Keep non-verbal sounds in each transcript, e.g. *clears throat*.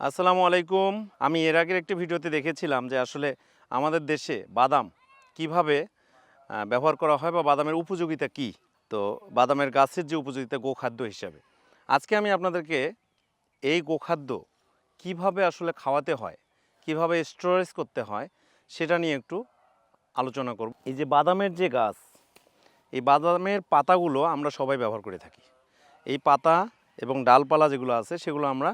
আসসালামু আলাইকুম। আমি এর আগের একটি ভিডিওতে দেখেছিলাম যে আসলে আমাদের দেশে বাদাম কীভাবে ব্যবহার করা হয় বা বাদামের উপযোগিতা কি? তো বাদামের গাছের যে উপযোগিতা, গোখাদ্য হিসাবে। আজকে আমি আপনাদেরকে এই গোখাদ্য কীভাবে আসলে খাওয়াতে হয়, কীভাবে স্টোরেজ করতে হয়, সেটা নিয়ে একটু আলোচনা করব। এই যে বাদামের যে গাছ, এই বাদামের পাতাগুলো আমরা সবাই ব্যবহার করে থাকি। এই পাতা এবং ডালপালা যেগুলো আছে, সেগুলো আমরা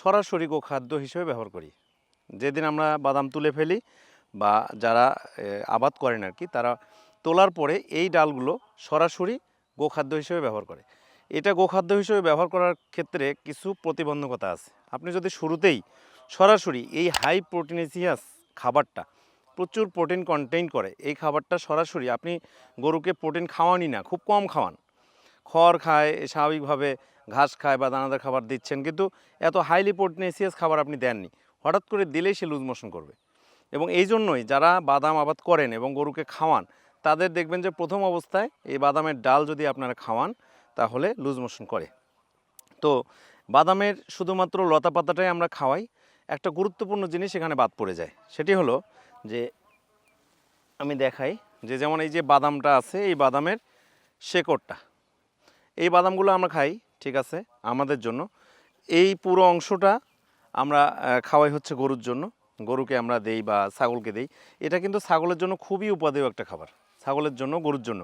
সরাসরি গোখাদ্য হিসেবে ব্যবহার করি। যেদিন আমরা বাদাম তুলে ফেলি বা যারা আবাদ করেন আর কি তারা তোলার পরে এই ডালগুলো সরাসরি গোখাদ্য হিসেবে ব্যবহার করে। এটা গোখাদ্য হিসেবে ব্যবহার করার ক্ষেত্রে কিছু প্রতিবন্ধকতা আছে। আপনি যদি শুরুতেই সরাসরি এই হাই প্রোটিনেসিয়াস খাবারটা, প্রচুর প্রোটিন কন্টেইন করে, এই খাবারটা সরাসরি আপনি গরুকে প্রোটিন খাওয়ানই না, খুব কম খাওয়ান। খড় খায়, স্বাভাবিকভাবে ঘাস খায় বা দানাদার খাবার দিচ্ছেন, কিন্তু এত হাইলি প্রোটিনেসিয়াস খাবার আপনি দেননি। হঠাৎ করে দিলেই সে লুজ মোশন করবে। এবং এই জন্যই যারা বাদাম আবাদ করেন এবং গরুকে খাওয়ান, তাদের দেখবেন যে প্রথম অবস্থায় এই বাদামের ডাল যদি আপনারা খাওয়ান, তাহলে লুজ মোশন করে। তো বাদামের শুধুমাত্র লতা পাতাটাই আমরা খাওয়াই। একটা গুরুত্বপূর্ণ জিনিস এখানে বাদ পড়ে যায়। সেটি হলো যে আমি দেখাই যে যেমন এই যে বাদামটা আছে, এই বাদামের শেকড়টা। এই বাদামগুলো আমরা খাই ঠিক আছে? আমাদের জন্য। এই পুরো অংশটা আমরা খাওয়াই হচ্ছে গরুর জন্য। গরুকে আমরা দেই বা ছাগলকে দেই। এটা কিন্তু ছাগলের জন্য খুবই উপাদেয় একটা খাবার। ছাগলের জন্য, গরুর জন্য।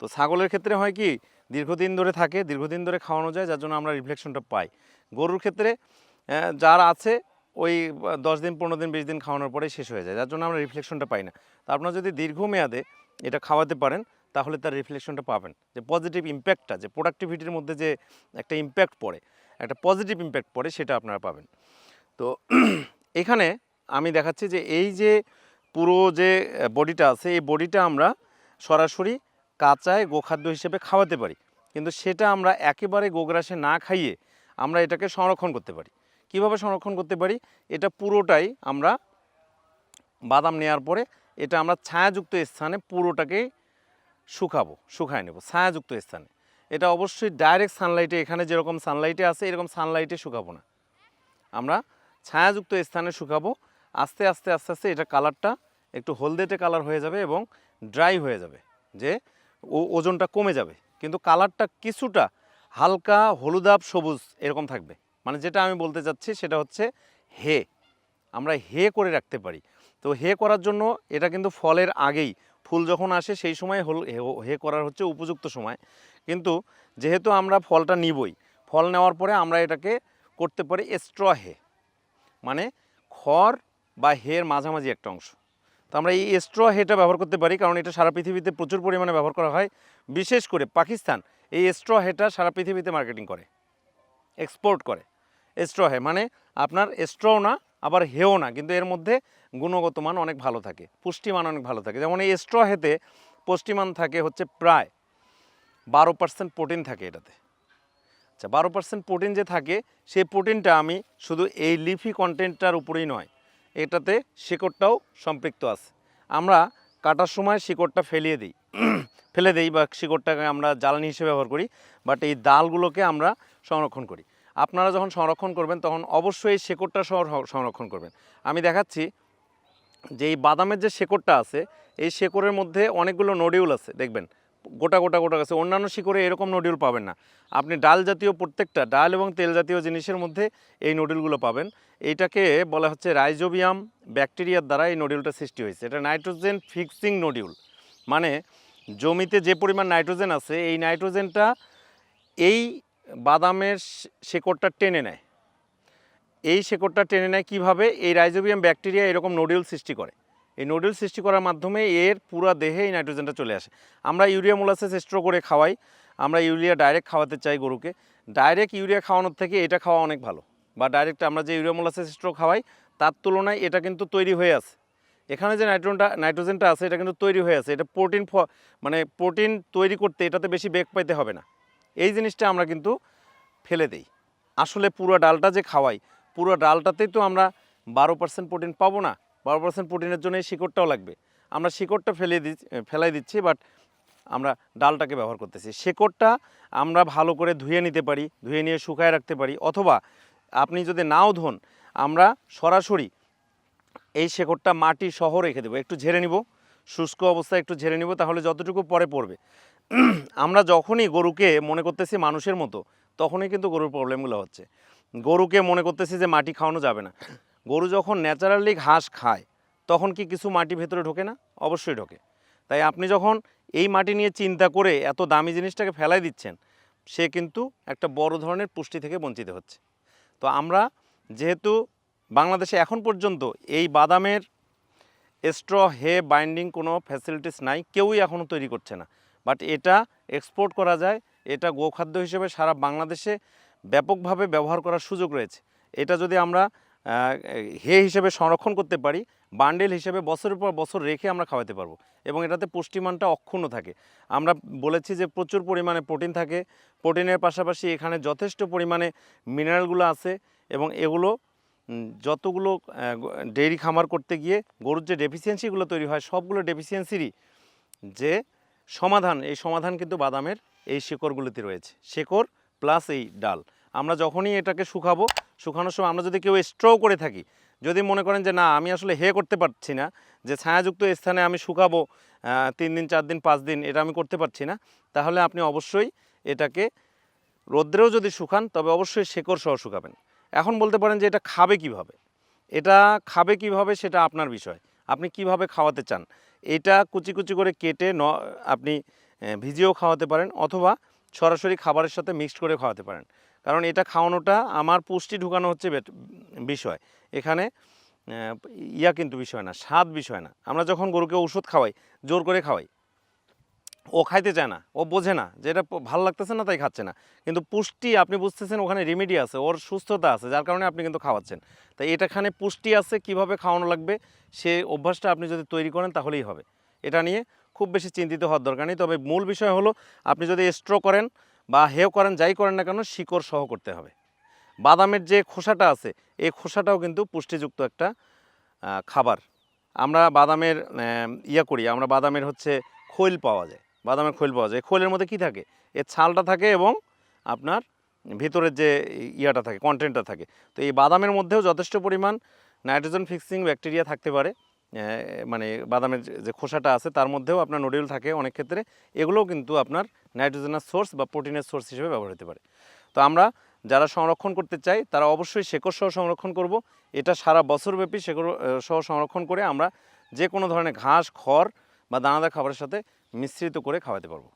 তো ছাগলের ক্ষেত্রে হয় কি, দীর্ঘদিন ধরে থাকে, দীর্ঘদিন ধরে খাওয়ানো যায়, যার জন্য আমরা রিফ্লেকশনটা পাই। গরুর ক্ষেত্রে যার আছে, ওই দশ দিন, পনেরো দিন, বিশ দিন খাওয়ানোর পরেই শেষ হয়ে যায়। যার জন্য আমরা রিফ্লেকশনটা পাই না। তো আপনারা যদি দীর্ঘমেয়াদে এটা খাওয়াতে পারেন তাহলে তার রিফ্লেকশনটা পাবেন। যে পজিটিভ ইম্প্যাক্টটা যে প্রোডাক্টিভিটির মধ্যে যে একটা ইম্প্যাক্ট পড়ে, একটা পজিটিভ ইম্প্যাক্ট পড়ে সেটা আপনারা পাবেন। তো *clears throat* এখানে আমি দেখাচ্ছি যে এই যে পুরো যে বডিটা আছে, এই বডিটা আমরা সরাসরি কাঁচায় গোখাদ্য হিসেবে খাওয়াতে পারি। কিন্তু সেটা আমরা একেবারে গোগ্রাসে না খাইয়ে আমরা এটাকে সংরক্ষণ করতে পারি। কীভাবে সংরক্ষণ করতে পারি? এটা পুরোটাই আমরা বাদাম নেওয়ার পরে, এটা আমরা ছায়াযুক্ত স্থানে পুরোটাকেই শুকাবো, শুকায় নেব, ছায়াযুক্ত স্থানে। এটা অবশ্যই ডাইরেক্ট সানলাইটে এখানে যেরকম সানলাইটে আছে, এরকম সানলাইটে শুকাবো না। আমরা ছায়াযুক্ত স্থানে শুকাবো, আস্তে আস্তে আস্তে আস্তে এটা কালারটা একটু হলদেটে কালার হয়ে যাবে এবং ড্রাই হয়ে যাবে, যে ওজনটা কমে যাবে। কিন্তু কালারটা কিছুটা হালকা হলুদাব সবুজ এরকম থাকবে। মানে যেটা আমি বলতে চাচ্ছি সেটা হচ্ছে হে। আমরা হে করে রাখতে পারি। তো হে করার জন্য এটা কিন্তু ফলের আগেই ফুল যখন আসে সেই সময় হল হে- করার হচ্ছে উপযুক্ত সময়। কিন্তু যেহেতু আমরা ফলটা নিবই, ফল নেওয়ার পরে আমরা এটাকে করতে পারি স্ট্র হে মানে খড় বা হের মাঝামাঝি একটা অংশ। তো আমরা এই স্ট্র হেটা ব্যবহার করতে পারি, কারণ এটা সারা পৃথিবীতে প্রচুর পরিমাণে ব্যবহার করা হয়। বিশেষ করে পাকিস্তান এই স্ট্র হেটা সারা পৃথিবীতে মার্কেটিং করে এক্সপোর্ট করে। স্ট্র হে মানে আপনার স্ট্রও না আবার হেও না, কিন্তু এর মধ্যে গুণগত মান অনেক ভালো থাকে, পুষ্টিমান অনেক ভালো থাকে। যেমন এই স্ট্র হেতে পুষ্টিমান থাকে হচ্ছে প্রায় বারো পার্সেন্ট প্রোটিন থাকে এটাতে। আচ্ছা বারো পার্সেন্ট প্রোটিন যে থাকে, সেই প্রোটিনটা আমি শুধু এই লিফি কন্টেন্টটার উপরেই নয়, এটাতে শিকড়টাও সম্পৃক্ত আছে। আমরা কাটার সময় শিকড়টা ফেলিয়ে দিই, ফেলে দিই বা শিকড়টাকে আমরা জ্বালানি হিসেবে ব্যবহার করি বাট এই ডালগুলোকে আমরা সংরক্ষণ করি। আপনারা যখন সংরক্ষণ করবেন, তখন অবশ্যই এই শেকড়টা সংরক্ষণ করবেন। আমি দেখাচ্ছি যে এই বাদামের যে শেকড়টা আছে, এই শেকড়ের মধ্যে অনেকগুলো নডিউল আছে, দেখবেন? গোটা গোটা গোটা আছে অন্যান্য শিকড়ে এরকম নডিউল পাবেন না। আপনি ডাল জাতীয় প্রত্যেকটা, ডাল এবং তেল জাতীয় জিনিসের মধ্যে এই নডিউলগুলো পাবেন। এইটাকে বলা হচ্ছে রাইজোবিয়াম ব্যাকটেরিয়ার দ্বারা এই নডিউলটা সৃষ্টি হয়েছে। এটা নাইট্রোজেন ফিক্সিং নডিউল মানে জমিতে যে পরিমাণ নাইট্রোজেন আছে, এই নাইট্রোজেনটা এই বাদামের শেকড়টা টেনে নেয়। এই শেকড়টা টেনে নেয় কীভাবে? এই রাইজোবিয়াম ব্যাকটেরিয়া এরকম নোডিউল সৃষ্টি করে। এই নোডিউল সৃষ্টি করার মাধ্যমে এর পুরো দেহে এই নাইট্রোজেনটা চলে আসে। আমরা ইউরিয়া মোলাসেস স্ট্রো করে খাওয়াই। আমরা ইউরিয়া ডাইরেক্ট খাওয়াতে চাই গরুকে। ডাইরেক্ট ইউরিয়া খাওয়ানোর থেকে এটা খাওয়া অনেক ভালো। বা ডাইরেক্ট আমরা যে ইউরিয়া মোলাসেস স্ট্রো খাওয়াই, তার তুলনায় এটা কিন্তু তৈরি হয়ে আছে। এখানে যে নাইট্রোজেনটা নাইট্রোজেনটা আছে, এটা কিন্তু তৈরি হয়ে আছে। এটা প্রোটিন মানে প্রোটিন তৈরি করতে এটাতে বেশি বেগ পাইতে হবে না। এই জিনিসটা আমরা কিন্তু ফেলে দেই। আসলে পুরো ডালটা যে খাওয়াই, পুরো ডালটাতেই তো আমরা বারো পার্সেন্ট প্রোটিন পাবো না, বারো পার্সেন্ট প্রোটিনের জন্য এই শিকড়টাও লাগবে। আমরা শিকড়টা ফেলে দি ফেলাই দিচ্ছি বাট আমরা ডালটাকে ব্যবহার করতেছি। শেকড়টা আমরা ভালো করে ধুয়ে নিতে পারি, ধুয়ে নিয়ে শুকায় রাখতে পারি, অথবা আপনি যদি নাও ধোন, আমরা সরাসরি এই শেকড়টা মাটি সহ রেখে দেবো। একটু ঝেড়ে নিব, শুষ্ক অবস্থায় একটু ঝেড়ে নিব, তাহলে যতটুকু পরে পড়বে। *clears throat* আমরা যখনই গরুকে মনে করতেছি মানুষের মতো, তখনই কিন্তু গরুর প্রবলেমগুলো হচ্ছে। গরুকে মনে করতেছি যে মাটি খাওয়ানো যাবে না। গরু যখন ন্যাচারালি ঘাস খায়, তখন কি কিছু মাটি ভেতরে ঢোকে না? অবশ্যই ঢোকে। তাই আপনি যখন এই মাটি নিয়ে চিন্তা করে এত দামি জিনিসটাকে ফেলাই দিচ্ছেন, সে কিন্তু একটা বড় ধরনের পুষ্টি থেকে বঞ্চিত হচ্ছে। তো আমরা যেহেতু বাংলাদেশে এখন পর্যন্ত এই বাদামের স্ট্র, হে, বাইন্ডিং কোনো ফ্যাসিলিটিস নাই, কেউই এখনও তৈরি করছে না। বাট এটা এক্সপোর্ট করা যায়, এটা গোখাদ্য হিসেবে সারা বাংলাদেশে ব্যাপকভাবে ব্যবহার করার সুযোগ রয়েছে। এটা যদি আমরা হে হিসেবে সংরক্ষণ করতে পারি, বান্ডেল হিসেবে বছরের পর বছর রেখে আমরা খাওয়াতে পারব। এবং এটাতে পুষ্টিমানটা অক্ষুণ্ণ থাকে। আমরা বলেছি যে প্রচুর পরিমাণে প্রোটিন থাকে। প্রোটিনের পাশাপাশি এখানে যথেষ্ট পরিমাণে মিনারেলগুলো আছে এবং এগুলো যতগুলো ডেইরি খামার করতে গিয়ে গরুর যে ডেফিসিয়েন্সিগুলো তৈরি হয়, সবগুলো ডেফিসিয়েন্সিরই যে সমাধান, এই সমাধান কিন্তু বাদামের এই শেকড়গুলোতে রয়েছে। শেকড় প্লাস এই ডাল। আমরা যখনই এটাকে শুকাবো, শুকানোর সময় আমরা যদি কেউ স্ট্র করে থাকি, যদি মনে করেন যে না, আমি আসলে হে করতে পারছি না, যে ছায়াযুক্ত স্থানে আমি শুকাবো তিন দিন, চার দিন, পাঁচ দিন, এটা আমি করতে পারছি না, তাহলে আপনি অবশ্যই এটাকে রোদ্রেও যদি শুকান, তবে অবশ্যই শেকড় সহ শুকাবেন। এখন বলতে পারেন যে এটা খাবে কীভাবে? এটা খাবে কীভাবে সেটা আপনার বিষয়। আপনি কীভাবে খাওয়াতে চান? এটা কুচি কুচি করে কেটে ন, আপনি ভিজিয়েও খাওয়াতে পারেন অথবা সরাসরি খাবারের সাথে মিক্সড করে খাওয়াতে পারেন। কারণ এটা খাওয়ানোটা আমার পুষ্টি ঢুকানো হচ্ছে বিষয়। এখানে ইয়া কিন্তু বিষয় না, স্বাদ বিষয় না। আমরা যখন গরুকে ওষুধ খাওয়াই, জোর করে খাওয়াই ও খাইতে চায় না, ও বোঝে না যে এটা ভালো লাগতেছে না, তাই খাচ্ছে না। কিন্তু পুষ্টি, আপনি বুঝতেছেন ওখানে রেমেডি আছে, ওর সুস্থতা আছে, যার কারণে আপনি কিন্তু খাওয়াচ্ছেন। তাই এটাখানে পুষ্টি আছে, কীভাবে খাওয়ানো লাগবে, সে অভ্যাসটা আপনি যদি তৈরি করেন, তাহলেই হবে। এটা নিয়ে খুব বেশি চিন্তিত হওয়ার দরকার নেই। তবে মূল বিষয় হলো, আপনি যদি স্ট্রো করেন বা হেও করেন, যাই করেন না কেন, শিকড় সহ করতে হবে। বাদামের যে খোসাটা আছে, এই খোসাটাও কিন্তু পুষ্টিযুক্ত একটা খাবার। আমরা বাদামের ইয়া করি, আমরা বাদামের হচ্ছে খৈল পাওয়া যায়। বাদামের খোল পাওয়া যায়। খোলের মধ্যে কি থাকে? এর ছালটা থাকে এবং আপনার ভিতরের যে ইয়াটা থাকে কন্টেন্টটা থাকে। তো এই বাদামের মধ্যেও যথেষ্ট পরিমাণ নাইট্রোজেন ফিক্সিং ব্যাকটেরিয়া থাকতে পারে। মানে বাদামের যে- খোসাটা আছে, তার মধ্যেও আপনার নোডিউল থাকে অনেক ক্ষেত্রে। এগুলোও কিন্তু আপনার নাইট্রোজেনের সোর্স বা প্রোটিনের সোর্স হিসেবে ব্যবহার হতে পারে। তো আমরা যারা সংরক্ষণ করতে চাই, তারা অবশ্যই শেকড় সহ সংরক্ষণ করব। এটা সারা বছরব্যাপী শেকড় সহ সংরক্ষণ করে আমরা যে কোনো ধরনের ঘাস, খড় বা দানাদার খাবারের সাথে মিশ্রিত করে খাওয়াতে পারব।